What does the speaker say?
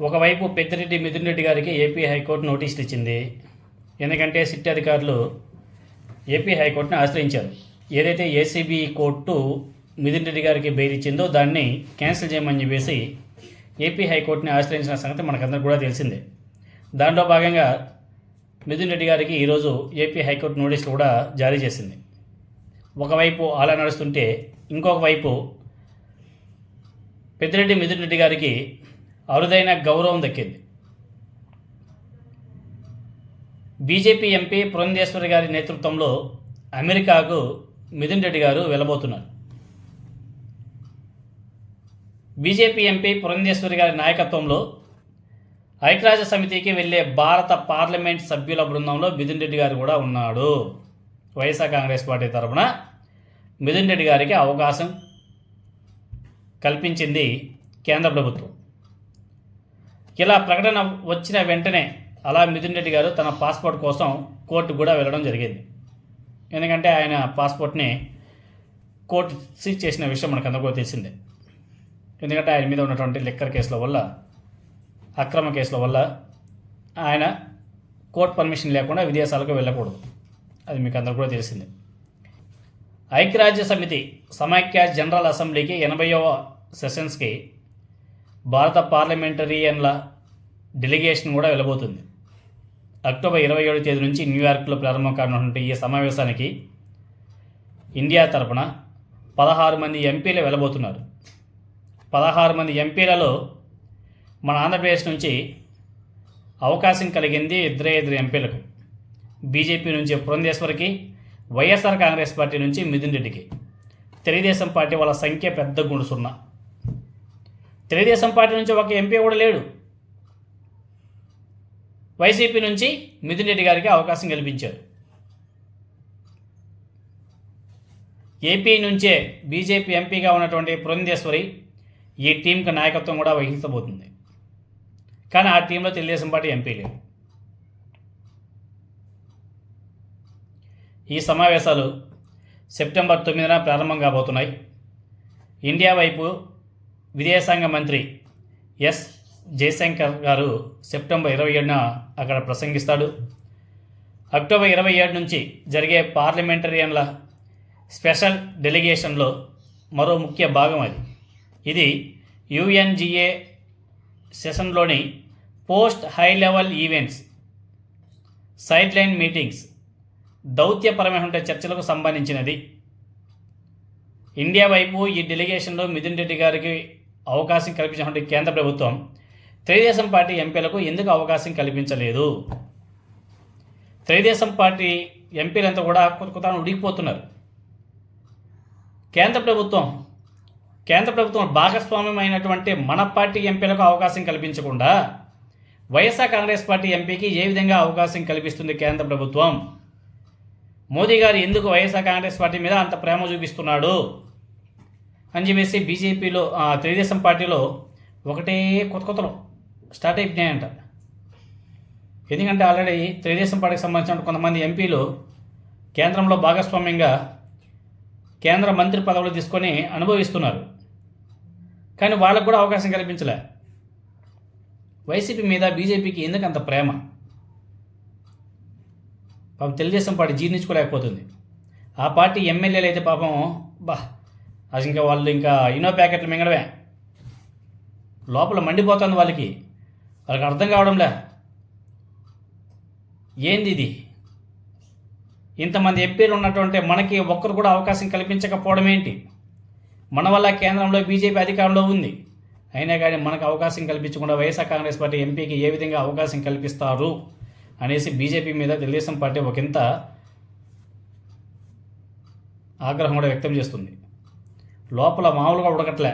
ఒకవైపు పెద్దిరెడ్డి మిథున్ రెడ్డి గారికి AP high court నోటీసులు ఇచ్చింది ఎందుకంటే సిట్ అధికారులు ఏపీ హైకోర్టును ఆశ్రయించారు. ఏదైతే ఏసీబీ కోర్టు మిథున్ రెడ్డి గారికి బెయిల్ ఇచ్చిందో దాన్ని క్యాన్సిల్ చేయమని చెప్పేసి ఏపీ హైకోర్టుని ఆశ్రయించిన సంగతి మనకందరికి కూడా తెలిసిందే. దాంట్లో భాగంగా మిథున్ రెడ్డి గారికి ఈరోజు ఏపీ హైకోర్టు నోటీసులు కూడా జారీ చేసింది. ఒకవైపు అలా నడుస్తుంటే ఇంకొక వైపు పెద్దిరెడ్డి మిథున్ రెడ్డి గారికి అరుదైన గౌరవం దక్కింది. బీజేపీ ఎంపీ పురంధేశ్వరి గారి నేతృత్వంలో అమెరికాకు మిథున్ రెడ్డి గారు వెళ్ళబోతున్నారు. బీజేపీ ఎంపీ పురంధేశ్వరి గారి నాయకత్వంలో ఐక్యరాజ్య సమితికి వెళ్ళే భారత పార్లమెంట్ సభ్యుల బృందంలో మిథున్ రెడ్డి గారు కూడా ఉన్నాడు. వైఎస్ఆర్ కాంగ్రెస్ పార్టీ తరఫున మిథున్ రెడ్డి గారికి అవకాశం కల్పించింది కేంద్ర ప్రభుత్వం. ఇలా ప్రకటన వచ్చిన వెంటనే అలా మిథున్ రెడ్డి గారు తన పాస్పోర్ట్ కోసం కోర్టుకు కూడా వెళ్ళడం జరిగింది. ఎందుకంటే ఆయన పాస్పోర్ట్ని కోర్టు సీజ్ చేసిన విషయం మనకు అందరికీ తెలిసిందే. ఎందుకంటే ఆయన మీద ఉన్నటువంటి లిక్కర్ కేసుల వల్ల అక్రమ కేసుల వల్ల ఆయన కోర్టు పర్మిషన్ లేకుండా విదేశాలకు వెళ్ళకూడదు. అది మీకు అందరూ కూడా తెలిసిందే. ఐక్యరాజ్య సమితి సమైక్య జనరల్ అసెంబ్లీకి ఎనభైవ సెషన్స్కి భారత పార్లమెంటరియన్ల డెలిగేషన్ కూడా వెళ్ళబోతుంది. అక్టోబర్ ఇరవై ఏడు తేదీ నుంచి న్యూయార్క్లో ప్రారంభం కానున్నటువంటి ఈ సమావేశానికి ఇండియా తరపున పదహారు మంది ఎంపీలు వెళ్ళబోతున్నారు. పదహారు మంది ఎంపీలలో మన ఆంధ్రప్రదేశ్ నుంచి అవకాశం కలిగింది ఇద్దరే ఇద్దరు ఎంపీలకు. బీజేపీ నుంచి పురంధేశ్వరికి వైఎస్ఆర్ కాంగ్రెస్ పార్టీ నుంచి మిథున్ రెడ్డికి. తెలుగుదేశం పార్టీ వాళ్ళ సంఖ్య పెద్ద గుండు సున్నా. తెలుగుదేశం పార్టీ నుంచి ఒక ఎంపీ కూడా లేడు. వైసీపీ నుంచి మిథున్ రెడ్డి గారికి అవకాశం కల్పించారు. ఏపీ నుంచే బీజేపీ ఎంపీగా ఉన్నటువంటి పురంధేశ్వరి ఈ టీంకి నాయకత్వం కూడా వహించబోతుంది. కానీ ఆ టీంలో తెలుగుదేశం పార్టీ ఎంపీ లేదు. ఈ సమావేశాలు సెప్టెంబర్ తొమ్మిదిన ప్రారంభం కాబోతున్నాయి. ఇండియా వైపు విదేశాంగ మంత్రి ఎస్. జయశంకర్ గారు సెప్టెంబర్ ఇరవై ఏడున అక్కడ ప్రసంగిస్తాడు. అక్టోబర్ ఇరవై ఏడు నుంచి జరిగే పార్లమెంటరియన్ల స్పెషల్ డెలిగేషన్లో మరో ముఖ్య భాగం అది. ఇది UNGA సెషన్లోని post high level events side line meetings దౌత్యపరమైన చర్చలకు సంబంధించినది. ఇండియా వైపు ఈ డెలిగేషన్లో మిథున్ రెడ్డి గారికి అవకాశం కల్పించినటువంటి కేంద్ర ప్రభుత్వం తెలుగుదేశం పార్టీ ఎంపీలకు ఎందుకు అవకాశం కల్పించలేదు? తెలుగుదేశం పార్టీ ఎంపీలంతా కూడా కొత్త కొత్త ఉడికిపోతున్నారు. కేంద్ర ప్రభుత్వం కేంద్ర ప్రభుత్వం భాగస్వామ్యం అయినటువంటి మన పార్టీ ఎంపీలకు అవకాశం కల్పించకుండా వైఎస్ఆర్ కాంగ్రెస్ పార్టీ ఎంపీకి ఏ విధంగా అవకాశం కల్పిస్తుంది కేంద్ర ప్రభుత్వం? మోదీ గారు ఎందుకు వైఎస్ఆర్ కాంగ్రెస్ పార్టీ మీద అంత ప్రేమ చూపిస్తున్నాడు? అని చెప్పేసి బీజేపీలో ఆ, తెలుగుదేశం పార్టీలో ఒకటే కొత్త కొత్తలు స్టార్ట్ అయిపోయినాయంట. ఎందుకంటే ఆల్రెడీ తెలుగుదేశం పార్టీకి సంబంధించిన కొంతమంది ఎంపీలు కేంద్రంలో భాగస్వామ్యంగా కేంద్ర మంత్రి పదవులు తీసుకొని అనుభవిస్తున్నారు. కానీ వాళ్ళకు కూడా అవకాశం కల్పించలే. వైసీపీ మీద బీజేపీకి ఎందుకు అంత ప్రేమ? పాపం తెలుగుదేశం పార్టీ జీర్ణించుకోలేకపోతుంది. ఆ పార్టీ ఎమ్మెల్యేలు అయితే పాపం బా అది ఇంకా వాళ్ళు ఇంకా ఇనో ప్యాకెట్లు మింగడమే. లోపల మండిపోతుంది వాళ్ళకి. వాళ్ళకి అర్థం కావడంలే. ఏంది ఇది? ఇంతమంది ఎంపీలు ఉన్నటువంటి మనకి ఒక్కరు కూడా అవకాశం కల్పించకపోవడం ఏంటి? మన వల్ల కేంద్రంలో బీజేపీ అధికారంలో ఉంది. అయినా కానీ మనకు అవకాశం కల్పించకుండా వైఎస్ఆర్ కాంగ్రెస్ పార్టీ ఎంపీకి ఏ విధంగా అవకాశం కల్పిస్తారు అనేసి బీజేపీ మీద తెలుగుదేశం పార్టీ ఒకంత ఆగ్రహం కూడా వ్యక్తం చేస్తుంది. లోపల మామూలుగా ఉడకట్లే.